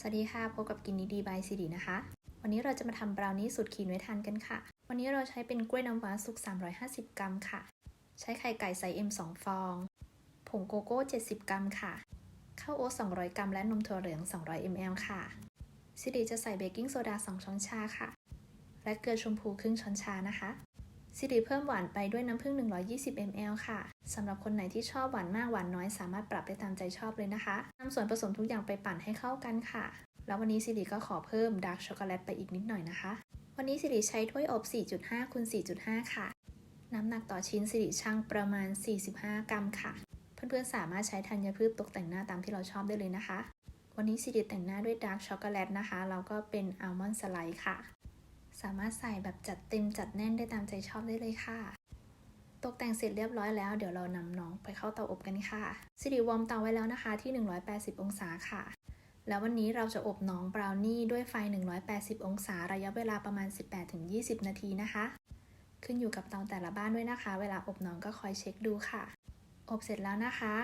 สวัสดีค่ะ พบกับกินดีๆบายซีดีนะคะ วันนี้เราจะมาทำบราวนี่สูตรคีนไว้ทานกันค่ะ วันนี้เราใช้เป็นกล้วยน้ำว้าสุก 350 กรัมค่ะ ใช้ไข่ไก่ไซส์ M 2 ฟอง ผงโกโก้ 70 กรัมค่ะ ข้าวโอ๊ต200 กรัม และนมถั่วเหลือง 200 ml ค่ะซีดีจะใส่เบกกิ้งโซดา 2 ช้อนชาค่ะ และเกลือชมพูครึ่งช้อนชานะคะ ซีดีเพิ่มหวานไปด้วยน้ำผึ้ง 120 ml ค่ะ สำหรับคนไหนที่ชอบหวานมากหวานน้อยสามารถปรับได้ตามใจชอบเลยนะคะนำส่วนผสมทุกอย่างไปปั่นให้เข้ากันค่ะ แล้ววันนี้สิริก็ขอเพิ่มดาร์กช็อกโกแลตไปอีกนิดหน่อยนะคะ วันนี้สิริใช้ถ้วยอบ 4.5คูณ4.5 ค่ะ น้ำหนักต่อชิ้นสิริช่างประมาณ 45 กรัมค่ะ เพื่อนๆสามารถใช้ธัญพืชตกแต่งหน้าตามที่เราชอบได้เลยนะคะวันนี้สิริแต่งหน้าด้วยดาร์กช็อกโกแลตนะคะ แล้วก็เป็นอัลมอนด์สไลด์ค่ะ สามารถใส่แบบจัดเต็มจัดแน่นได้ตามใจชอบได้เลยค่ะ ตกแต่งเสร็จเรียบร้อยแล้ว เดี๋ยวเรานำน้องไปเข้าเตาอบกันค่ะสิริวอร์มเตาไว้แล้วนะคะที่ 180 องศาค่ะ แล้ววันนี้เราจะอบน้องบราวนี่ด้วยไฟ 180 องศา ระยะเวลาประมาณ 18-20 นาทีนะคะ ขึ้นอยู่กับเตาแต่ละบ้านด้วยนะคะ เวลาอบน้องก็คอยเช็คดูค่ะ อบเสร็จแล้วนะคะ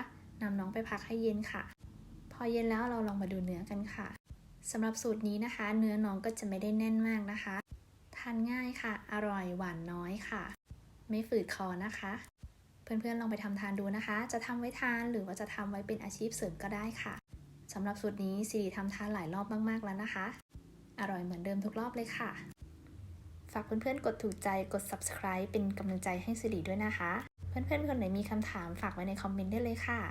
นำน้องไปพักให้เย็นค่ะ พอเย็นแล้วเราลองมาดูเนื้อกันค่ะสำหรับสูตรนี้นะคะ เนื้อน้องก็จะไม่ได้แน่นมากนะคะานง่ายค่ะ อร่อยหวานน้อยค่ะ ไม่ฝืดคอนะคะ เพื่อนๆลองไปทำทานดูนะคะ จะทำไว้ทานหรือว่าจะทำไว้เป็นอาชีพเสริมก็ได้ค่ะสำหรับสูตรนี้สิริทำทานหลายรอบมากๆแล้วนะคะ อร่อยเหมือนเดิมทุกรอบเลยค่ะ ฝากเพื่อนๆกดถูกใจกด subscribe เป็นกำลังใจให้สิริด้วยนะคะ เพื่อนๆคนไหนมีคำถามฝากไว้ในคอมเมนต์ได้เลยค่ะ